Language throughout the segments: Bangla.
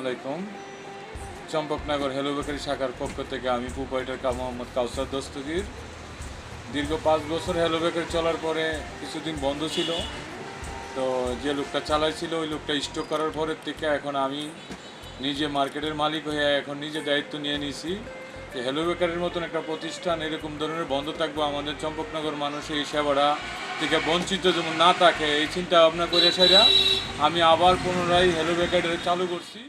আলাইকুম। চম্পকনগর হেলো বেকারি শাখার পক্ষ থেকে আমি পুপাইটার কা মোহাম্মদ কাউসার দস্তগীর। দীর্ঘ পাঁচ বছর হেলো বেকারি চলার পরে কিছুদিন বন্ধ ছিল। তো যে লোকটা চালাইছিল, ওই লোকটা স্টক করার পরের থেকে এখন আমি নিজে মার্কেটের মালিক হয়ে এখন নিজে দায়িত্ব নিয়ে নিয়েছি যে হেলো বেকারির মতন একটা প্রতিষ্ঠান এরকম ধরনের বন্ধ থাকব। আমাদের চম্পকনগর মানুষ এই সেবাটা থেকে বঞ্চিত যেমন না থাকে, এই চিন্তা ভাবনা করে সেটা আমি আবার পুনরায় হেলো বেকারি চালু করছি।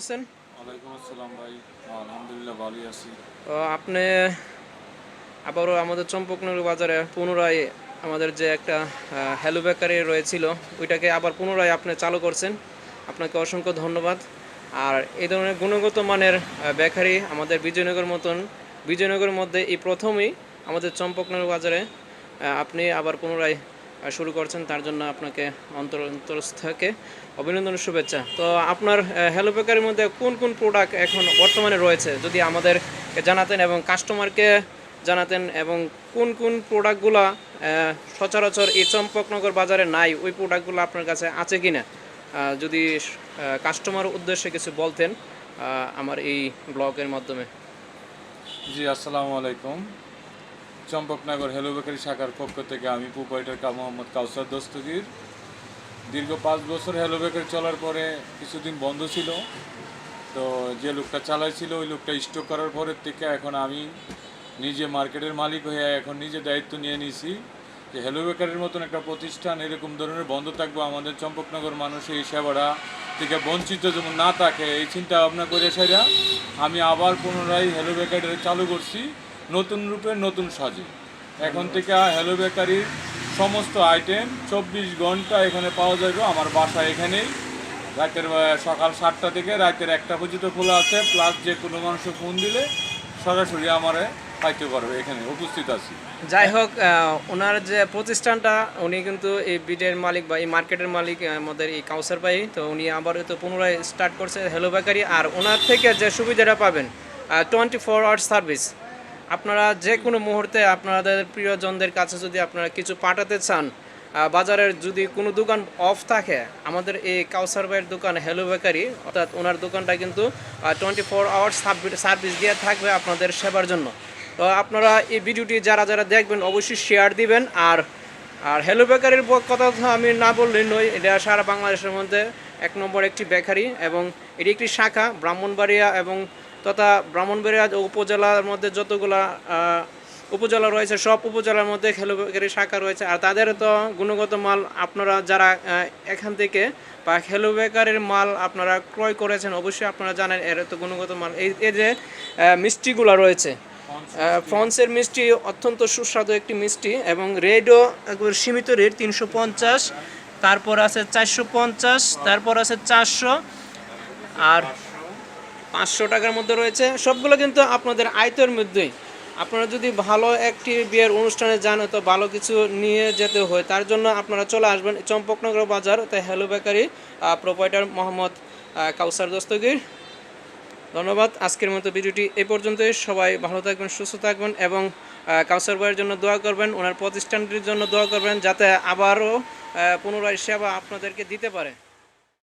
আছেন? ওয়ালাইকুম আসসালাম ভাই। আলহামদুলিল্লাহ ভালোই আছি। আপনি আবারও আমাদের চম্পকনগর বাজারে পুনরায় আমাদের যে একটা হ্যালো বেকারি রয়েছিল ওইটাকে আবার পুনরায় আপনি চালু করছেন। আপনাকে অসংখ্য ধন্যবাদ। আর এই ধরনের গুণগত মানের বেকারি আমাদের বিজয়নগর মতন বিজয়নগরের মধ্যে এই প্রথমেই আমাদের চম্পকনগর বাজারে আপনি আবার পুনরায় শুরু করছেন, তার জন্য আপনাকে অন্তর অন্তরস্থ থেকে অভিনন্দন শুভেচ্ছা। তো আপনার হ্যালো বেকারির মধ্যে কোন কোন প্রোডাক্ট এখন বর্তমানে রয়েছে, যদি আমাদেরকে জানাতেন এবং কাস্টমারকে জানাতেন এবং কোন কোন প্রোডাক্টগুলো সচরাচর এই চম্পকনগর বাজারে নাই, ওই প্রোডাক্টগুলো আপনার কাছে আছে কি না যদি কাস্টমার উদ্দেশ্যে কিছু বলতেন আমার এই ব্লগের মাধ্যমে। জি, আসসালামু আলাইকুম। চম্পকনগর হেলো বেকারি শাখার পক্ষ থেকে আমি প্রোপাইটার কা মোহাম্মদ কাউসার দস্তগীর। দীর্ঘ পাঁচ বছর হেলো বেকারি চলার পরে কিছুদিন বন্ধ ছিল, তো যে লোকটা চালাইছিল ওই লোকটা স্টক করার পরের থেকে এখন আমি নিজে মার্কেটের মালিক হয়ে এখন নিজে দায়িত্ব নিয়ে নিয়েছি যে হেলো বেকারির মতন একটা প্রতিষ্ঠান এরকম ধরনের বন্ধ থাকব, আমাদের চম্পকনগর মানুষ এই সেবাটা থেকে বঞ্চিত যেমন না থাকে, এই চিন্তা ভাবনা করে সেটা আমি আবার পুনরায় হেলো বেকারি চালু করছি। নতুন রূপে, নতুন সাজে। এখন থেকে হ্যালো বেকারির সমস্ত আইটেম চব্বিশ ঘণ্টা এখানে পাওয়া যাবে। আমার বাসা এখানেই। রাতের সকাল সাতটা থেকে রাতের একটা পর্যন্ত খোলা আছে। প্লাস যে কোনো মানুষ ফোন দিলে সরাসরি আমারে পাইতে পারবে। এখানে উপস্থিত আছি। যাই হোক ওনার যে প্রতিষ্ঠানটা, উনি কিন্তু এই বিডের মালিক বা এই মার্কেটের মালিক আমাদের এই কাউসার ভাই। তো উনি আবার তো পুনরায় স্টার্ট করছে হ্যালো বেকারি আর ওনার থেকে যে সুবিধাটা পাবেন টোয়েন্টি ফোর আওয়ার সার্ভিস আপনারা যে কোনো মুহূর্তে আপনাদের প্রিয়জনদের কাছে যদি আপনারা কিছু পাঠাতে চান বাজারের যদি কোনো দোকান অফ থাকে, আমাদের এই কাউসার ভাইয়ের দোকান হ্যালো বেকারি অর্থাৎ ওনার দোকানটা কিন্তু টোয়েন্টি ফোর আওয়ার্স সার্ভিস দিয়ে থাকবে আপনাদের সেবার জন্য। তো আপনারা এই ভিডিওটি যারা যারা দেখবেন, অবশ্যই শেয়ার দিবেন। আর আর হ্যালো বেকারির কথা আমি না বললেই নই এটা সারা বাংলাদেশের মধ্যে এক নম্বর একটি বেকারি এবং এটি একটি শাখা, ব্রাহ্মণবাড়িয়া এবং তথা ব্রাহ্মণবাড়িয়া উপজেলার মধ্যে যতগুলা উপজেলা রয়েছে, সব উপজেলার মধ্যে খেলোবেকারি শাখা রয়েছে। আর তাদের তো গুণগত মাল আপনারা যারা এখান থেকে বা হেলো বেকারির মাল আপনারা ক্রয় করেছেন, অবশ্যই আপনারা জানেন এর তো গুণগত মাল। এই এই যে মিষ্টিগুলো রয়েছে ফ্রন্সের মিষ্টি অত্যন্ত সুস্বাদু একটি মিষ্টি এবং রেডও সীমিত রেট, তিনশো পঞ্চাশ। তারপর আছে চারশো পঞ্চাশ, তারপর আছে চারশো। আর পাঁচশো টাকার মধ্যে রয়েছে। সবগুলো কিন্তু আপনাদের আয়তের মধ্যেই। আপনারা যদি ভালো একটি বিয়ের অনুষ্ঠানে যান তো ভালো কিছু নিয়ে যেতে হয়, তার জন্য আপনারা চলে আসবেন চম্পকনগর বাজার। তাই hello bakery proprietor Mohammad Kawsar Dastagir. ধন্যবাদ। আজকের মতো ভিডিওটি এ পর্যন্তই। সবাই ভালো থাকবেন, সুস্থ থাকবেন এবং কাউসার ভাইয়ের জন্য দোয়া করবেন, ওনার প্রতিষ্ঠানটির জন্য দোয়া করবেন, যাতে আবারও পুনরায় সেবা আপনাদেরকে দিতে পারে।